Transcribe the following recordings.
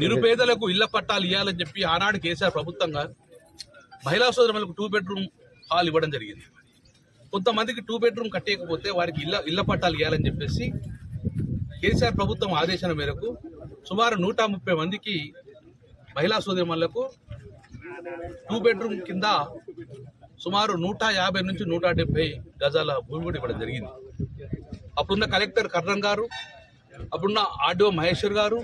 నిరుపేదలకు ఇళ్ళ పట్టాలు ఇవ్వాలని చెప్పి ఆనాడు కేసీఆర్ ప్రభుత్వంగా మహిళా సోదరులకు టూ బెడ్రూమ్ హాల్ ఇవ్వడం జరిగింది. కొంతమందికి టూ బెడ్రూమ్ కట్టేయకపోతే వారికి ఇళ్ళ ఇళ్ళ పట్టాలు ఇవ్వాలని చెప్పేసి కేసీఆర్ ప్రభుత్వం ఆదేశాల మేరకు సుమారు నూట ముప్పై మందికి మహిళా సోదరిమణులకు టూ బెడ్రూమ్ కింద సుమారు నూట యాభై నుంచి నూట డెబ్బై గజాల భూమి కూడా ఇవ్వడం జరిగింది. అప్పుడున్న కలెక్టర్ కర్ణన్ గారు అప్పుడున్న ఆర్డీఓ మహేశ్వర్ గారు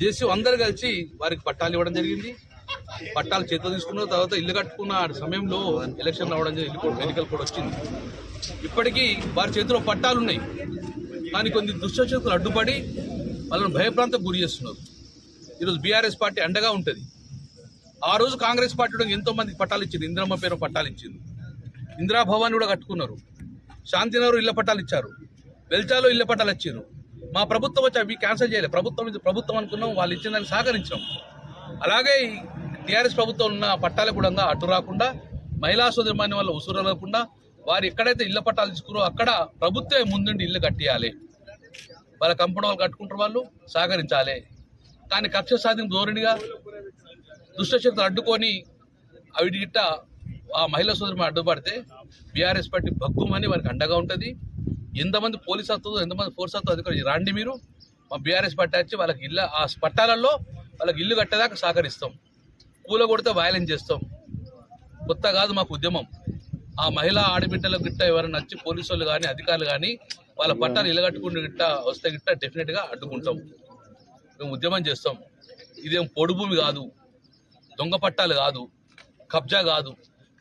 జేసీ అందరు కలిసి వారికి పట్టాలు ఇవ్వడం జరిగింది. పట్టాలు చేతిలో తీసుకున్న తర్వాత ఇల్లు కట్టుకున్న సమయంలో ఎలక్షన్ రావడం జరిగింది కూడా ఎన్నికలు కూడా వచ్చింది. ఇప్పటికీ వారి చేతిలో పట్టాలు ఉన్నాయి. కానీ కొన్ని దుష్టశక్తులు అడ్డుపడి వాళ్ళని భయప్రాంతం గురి చేస్తున్నారు. ఈరోజు బీఆర్ఎస్ పార్టీ అండగా ఉంటుంది. ఆ రోజు కాంగ్రెస్ పార్టీ ఎంతో మందికి పట్టాలు ఇచ్చింది. ఇందిరమ్మ పేరు పట్టాలు ఇచ్చింది. ఇందిరా భవాన్ని కూడా కట్టుకున్నారు. శాంతినగర్ ఇళ్ళ పట్టాలు ఇచ్చారు. వెల్చాలో ఇళ్ళ పట్టాలు ఇచ్చారు. మా ప్రభుత్వం వచ్చి అవి క్యాన్సిల్ చేయలేదు. ప్రభుత్వం ఇది ప్రభుత్వం అనుకున్నాం వాళ్ళు ఇచ్చిన దానికి సహకరించాం. అలాగే టీఆర్ఎస్ ప్రభుత్వం ఉన్న పట్టాలు కూడా అటు రాకుండా మహిళా సోదరిమాని వల్ల ఉసురు రాకుండా వారు ఎక్కడైతే ఇళ్ళ పట్టాలు తీసుకురో అక్కడ ప్రభుత్వమే ముందుండి ఇల్లు కట్టేయాలి. వాళ్ళ కంపెనీ వాళ్ళు కట్టుకుంటారు వాళ్ళు సహకరించాలి. కానీ కక్ష సాధింపు ధోరణిగా దుష్టశక్తులు అడ్డుకొని అవి గిట్ట ఆ మహిళా సోదరి అడ్డుపడితే బీఆర్ఎస్ పార్టీ భగ్గుమని వారికి అండగా ఉంటుంది. ఎంతమంది పోలీస్ వస్తుందో ఎంతమంది ఫోర్స్ వస్తుందో అధికారులు రాండి మీరు మా బీఆర్ఎస్ పట్టాచి వచ్చి వాళ్ళకి ఇళ్ళ ఆ పట్టాలలో వాళ్ళకి ఇల్లు కట్టేదాకా సహకరిస్తాం. కూల కొడితే వైలెన్స్ చేస్తాం. కొత్త కాదు మాకు ఉద్యమం. ఆ మహిళా ఆడబిడ్డలకు గిట్ట ఎవరైనా వచ్చి పోలీసు వాళ్ళు కానీ అధికారులు కానీ వాళ్ళ పట్టాలు ఇల్లగట్టుకుంటే గిట్ట వస్తే గిట్ట డెఫినెట్గా అడ్డుకుంటాం. మేము ఉద్యమం చేస్తాం. ఇదేం పొడు భూమి కాదు. దొంగ పట్టాలు కాదు. కబ్జా కాదు.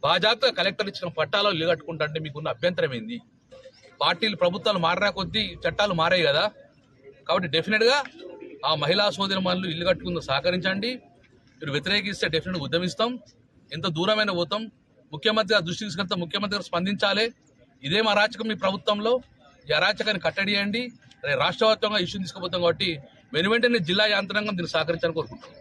బాజాప్తా కలెక్టర్ ఇచ్చిన పట్టాలో ఇల్లు కట్టుకుంటా అంటే మీకున్న అభ్యంతరం ఏంది? పార్టీలు ప్రభుత్వాలు మారినా కొద్దీ చట్టాలు మారాయి కదా. కాబట్టి డెఫినెట్గా ఆ మహిళా సోదరి మనులు ఇల్లు కట్టుకుందో సహకరించండి. మీరు వ్యతిరేకిస్తే డెఫినెట్గా ఉద్యమిస్తాం. ఎంత దూరమైన పోతాం ముఖ్యమంత్రి దృష్టి దృష్టికి తీసుకెళ్తే ముఖ్యమంత్రి గారు స్పందించాలి. ఇదేం అరాచకం మీ ప్రభుత్వంలో. ఈ అరాచకాన్ని కట్టడియండి. రాష్ట్రవ్యాప్తంగా ఇష్యూ తీసుకుపోతాం కాబట్టి వెను వెంటనే జిల్లా యాంత్రాంగం దీన్ని సహకరించాలని కోరుకుంటున్నాం.